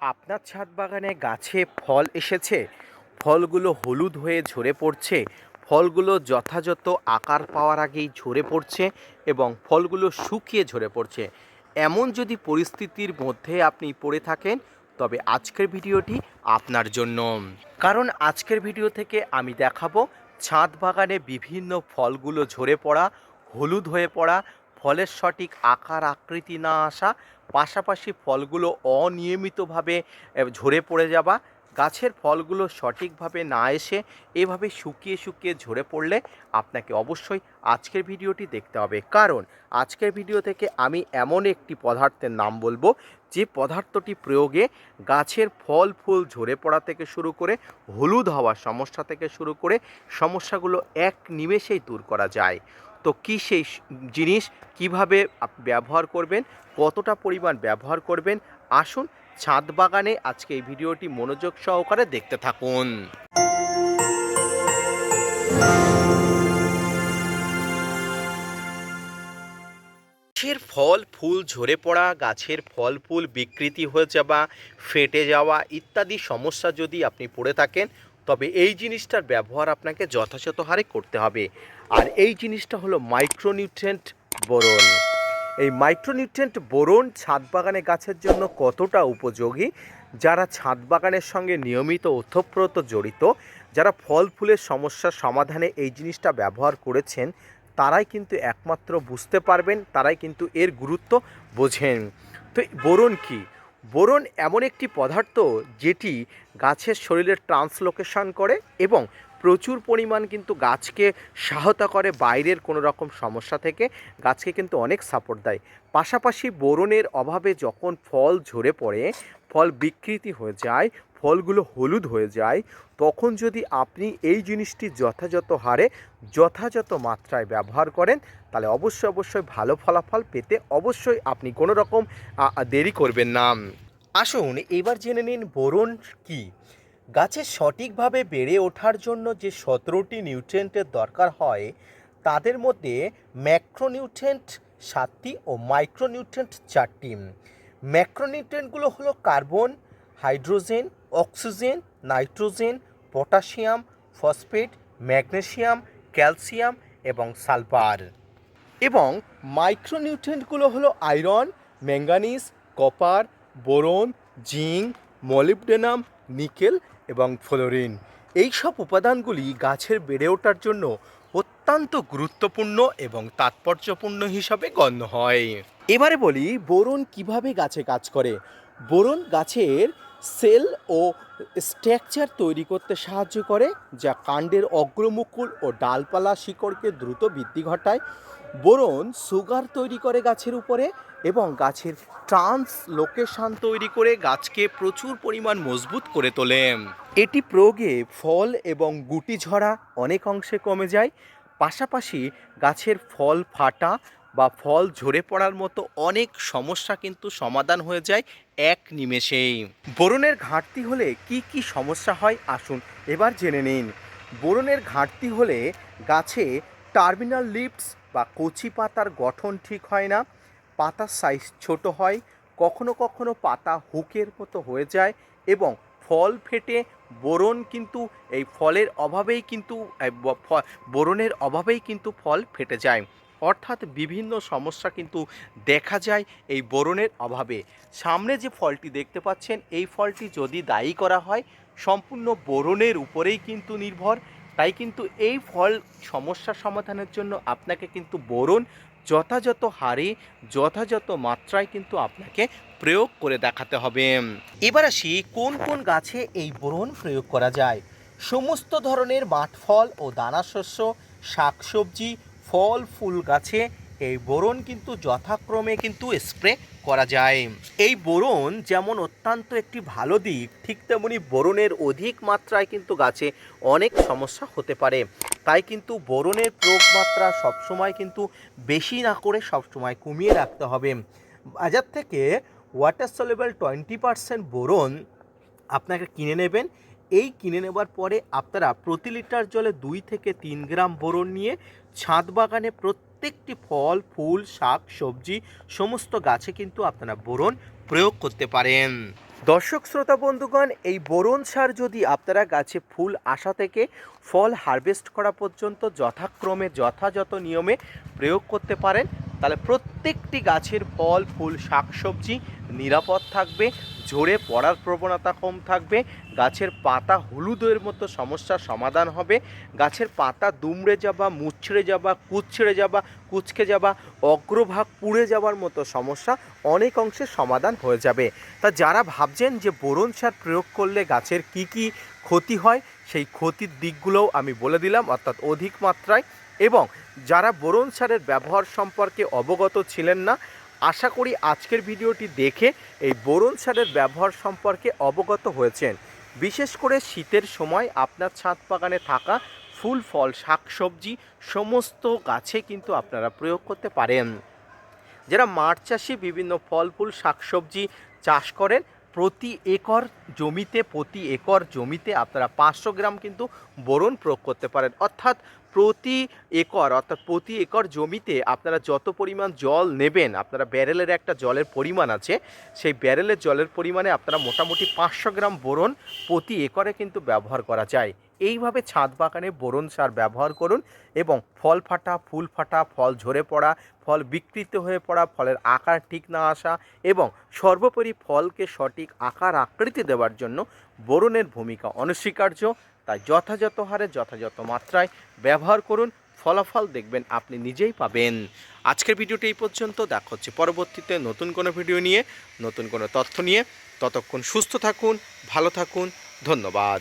আপনার ছাদ বাগানে গাছে ফল এসেছে? ফলগুলো হলুদ হয়ে ঝরে পড়ছে। ফলগুলো যথাযথ আকার পাওয়ার আগেই ঝরে পড়ছে এবং ফলগুলো শুকিয়ে ঝরে পড়ছে। এমন যদি পরিস্থিতির মধ্যে আপনি পড়ে থাকেন, তবে আজকের ভিডিওটি আপনার জন্য। কারণ আজকের ভিডিও থেকে আমি দেখাবো, ছাদ বাগানে বিভিন্ন ফলগুলো ঝরে পড়া, হলুদ হয়ে পড়া ফলের সঠিক আকার, আকৃতি না আসা, পাশাপাশি ফলগুলো অনিয়মিতভাবে ঝরে পড়ে যাওয়া, গাছের ফলগুলো সঠিকভাবে না এসে এভাবে শুকিয়ে শুকিয়ে ঝরে পড়লে আপনাকে অবশ্যই আজকের ভিডিওটি দেখতে হবে। কারণ আজকের ভিডিও থেকে আমি এমন একটি পদার্থের নাম বলব, যে পদার্থটি প্রয়োগে গাছের ফল, ফুল ঝরে পড়া থেকে শুরু করে, হলুদ হওয়ার সমস্যা থেকে শুরু করে, সমস্যাগুলো এক নিমেষেই দূর করা যায়। তো কী সেই জিনিস কীভাবে ব্যবহার করবেন, কতটা পরিমাণ ব্যবহার করবেন, আসুন ছাদ বাগানে আজকে এই ভিডিওটি মনোযোগ সহকারে দেখতে থাকুন। গাছের ফল, ফুল ঝরে পড়া, গাছের ফল ফুল বিকৃতি হয়ে যাওয়া, ফেটে যাওয়া ইত্যাদি সমস্যা যদি আপনি পড়ে থাকেন, তবে এই জিনিসটার ব্যবহার আপনাকে যথাযথ হারে করতে হবে। আর এই জিনিসটা হলো মাইক্রোনিউট্রেন্ট বোরন। এই মাইক্রোনিউট্রেন্ট বোরন ছাদ বাগানে গাছের জন্য কতটা উপযোগী? যারা ছাদ বাগানের সঙ্গে নিয়মিত ওতপ্রোত জড়িত, যারা ফল ফুলের সমস্যার সমাধানে এই জিনিসটা ব্যবহার করেছেন, তারাই কিন্তু একমাত্র বুঝতে পারবেন, তারাই কিন্তু এর গুরুত্ব বোঝেন। তো বোরন কি? বোরন এমন একটি পদার্থ যেটি গাছের শরীরের ট্রান্সলোকেশন করে এবং প্রচুর পরিমাণ কিন্তু গাছকে সহায়তা করে বাইরের কোনো রকম সমস্যা থেকে গাছকে কিন্তু অনেক সাপোর্ট দেয়। পাশাপাশি বোরনের অভাবে যখন ফল ঝরে পড়ে, ফল বিকৃতি হয়ে যায়, ফলগুলো হলুদ হয়ে যায়, তখন যদি আপনি এই জিনিসটি যথাযথ হারে, যথাযথ মাত্রায় ব্যবহার করেন, তাহলে অবশ্যই অবশ্যই ভালো ফলাফল পেতে অবশ্যই আপনি কোনো রকম দেরি করবেন না। আসুন এবার জেনে নিন বোরন কি। গাছের সঠিকভাবে বেড়ে ওঠার জন্য যে সতেরোটি নিউট্রিয়েন্টের দরকার হয়, তাদের মধ্যে ম্যাক্রোনিউট্রেন্ট সাতটি ও মাইক্রোনিউট্রেন্ট চারটি। ম্যাক্রোনিউট্রেন্টগুলো হলো carbon, hydrogen, oxygen, nitrogen, potassium, phosphate magnesium calcium এবং সালফার। এবং মাইক্রোনিউট্রেন্টগুলো হলো iron manganese copper, boron, zinc molybdenum, nickel এবং ফ্লোরিন। এই সব উপাদানগুলি গাছের বেড়ে ওঠার জন্য অত্যন্ত গুরুত্বপূর্ণ এবং তাৎপর্যপূর্ণ হিসাবে গণ্য হয়। এবারে বলি বোরন কীভাবে গাছে কাজ করে? বোরন গাছের সেল ও স্ট্রাকচার তৈরি করতে সাহায্য করে, যা কাণ্ডের অগ্রমুকুল ও ডালপালা শিকড়কে দ্রুত বৃদ্ধি ঘটায়। বোরন সুগার তৈরি করে গাছের উপরে এবং গাছের ট্রান্স লোকেশন তৈরি করে গাছকে প্রচুর পরিমাণ মজবুত করে তোলে। এটি প্রয়োগে ফল এবং গুটি ঝরা অনেক অংশে কমে যায়। পাশাপাশি গাছের ফল ফাটা বা ফল ঝরে পড়ার মতো অনেক সমস্যা কিন্তু সমাধান হয়ে যায় এক নিমেষেই। বোরনের ঘাটতি হলে কি কি সমস্যা হয় আসুন এবার জেনে নিন। বোরনের ঘাটতি হলে গাছে টার্মিনাল লিপস বা কচি পাতার গঠন ঠিক হয় না, পাতার সাইজ ছোট হয়, কখনো কখনো পাতা হুকের মতো হয়ে যায় এবং ফল ফেটে, বোরন কিন্তু এই ফলের অভাবেই কিন্তু বোরনের অভাবেই কিন্তু ফল ফেটে যায়। অর্থাৎ বিভিন্ন সমস্যা কিন্তু দেখা যায় এই বোরনের অভাবে। সামনে যে ফলটি দেখতে পাচ্ছেন, এই ফলটি যদি দায়ী করা হয়, সম্পূর্ণ বোরনের উপরেই কিন্তু নির্ভর। তাই কিন্তু এই ফল সমস্যা সমাধানের জন্য আপনাকে কিন্তু বোরন যথাযথ হারে, যথাযথ মাত্রায় কিন্তু আপনাকে প্রয়োগ করে দেখাতে হবে। এবার আসি কোন কোন গাছে এই বোরন প্রয়োগ করা যায়। সমস্ত ধরনের মাঠ ফল ও দানাশস্য, শাকসবজি, ফল, ফুল গাছে এই বোরন কিন্তু যথাক্রমে কিন্তু স্প্রে করা যায়। এই বোরন যেমন অত্যন্ত একটি ভালো দিক, ঠিক তেমনি বোরনের অধিক মাত্রায় কিন্তু গাছে অনেক সমস্যা হতে পারে। তাই কিন্তু বোরনের প্রয়োগ মাত্রা সবসময় কিন্তু বেশি না করে সবসময় কমিয়ে রাখতে হবে। বাজার থেকে water soluble twenty percent boron আপনাকে কিনে নেবেন। এই কিনে নেবার পরে আপনারা প্রতি লিটার জলে দুই থেকে তিন গ্রাম বোরন নিয়ে ছাদ বাগানে প্রত্যেকটি ফল, ফুল, শাক, সবজি, সমস্ত গাছে কিন্তু আপনারা বোরন প্রয়োগ করতে পারেন। দর্শক, শ্রোতা, বন্ধুগণ, এই বোরন সার যদি আপনারা গাছে ফুল আসা থেকে ফল হারভেস্ট করা পর্যন্ত যথাক্রমে, যথাযথ নিয়মে প্রয়োগ করতে পারেন তাহলে প্রত্যেকটি গাছের ফল, ফুল, শাকসবজি নিরাপদ থাকবে, ঝরে পড়ার প্রবণতা কম থাকবে, গাছের পাতা হলুদের মতো সমস্যার সমাধান হবে, গাছের পাতা দুমড়ে যাবা মুচড়ে যাবা কুচড়ে যাবা কুচকে যাবা অগ্রভাগ পুড়ে যাওয়ার মতো সমস্যা অনেক অংশে সমাধান হয়ে যাবে। তা যারা ভাবছেন যে বোরন সার প্রয়োগ করলে গাছের কি কি ক্ষতি হয়, সেই ক্ষতির দিকগুলোও আমি বলে দিলাম, অর্থাৎ অধিক মাত্রায় এবং যারা বোরন সারের ব্যবহার সম্পর্কে অবগত ছিলেন না, আশা করি আজকের ভিডিওটি দেখে এই বোরন সারের ব্যবহার সম্পর্কে অবগত হয়েছেন। বিশেষ করে শীতের সময় আপনার ছাদ বাগানে থাকা ফুল, ফল, শাকসবজি সমস্ত গাছে কিন্তু আপনারা প্রয়োগ করতে পারেন। যারা মাঠ চাষি বিভিন্ন ফল, ফুল, শাকসবজি চাষ করেন, প্রতি একর জমিতে, প্রতি একর জমিতে আপনারা পাঁচশো গ্রাম কিন্তু বোরন প্রয়োগ করতে পারেন। অর্থাৎ প্রতি একর, অর্থাৎ প্রতি একর জমিতে আপনারা যত পরিমাণ জল নেবেন, আপনারা ব্যারেলের একটা জলের পরিমাণ আছে, সেই ব্যারেলের জলের পরিমাণে আপনারা মোটামুটি পাঁচশো গ্রাম বোরন প্রতি একরে কিন্তু ব্যবহার করা যায়। এইভাবে ছাদ বাগানে বোরন সার ব্যবহার করুন এবং ফল ফাটা, ফুল ফাটা, ফল ঝরে পড়া, ফল বিকৃত হয়ে পড়া, ফলের আকার ঠিক না আসা এবং সর্বোপরি ফলকে সঠিক আকার আকৃতি দেওয়ার জন্য বোরনের ভূমিকা অনস্বীকার্য। তাই যথাযথ হারে যথাযথ মাত্রায় ব্যবহার করুন, ফলাফল দেখবেন আপনি নিজেই পাবেন। আজকের ভিডিওটি এই পর্যন্ত। দেখা হচ্ছে পরবর্তীতে নতুন কোনো ভিডিও নিয়ে, নতুন কোনো তথ্য নিয়ে। ততক্ষণ সুস্থ থাকুন, ভালো থাকুন। ধন্যবাদ।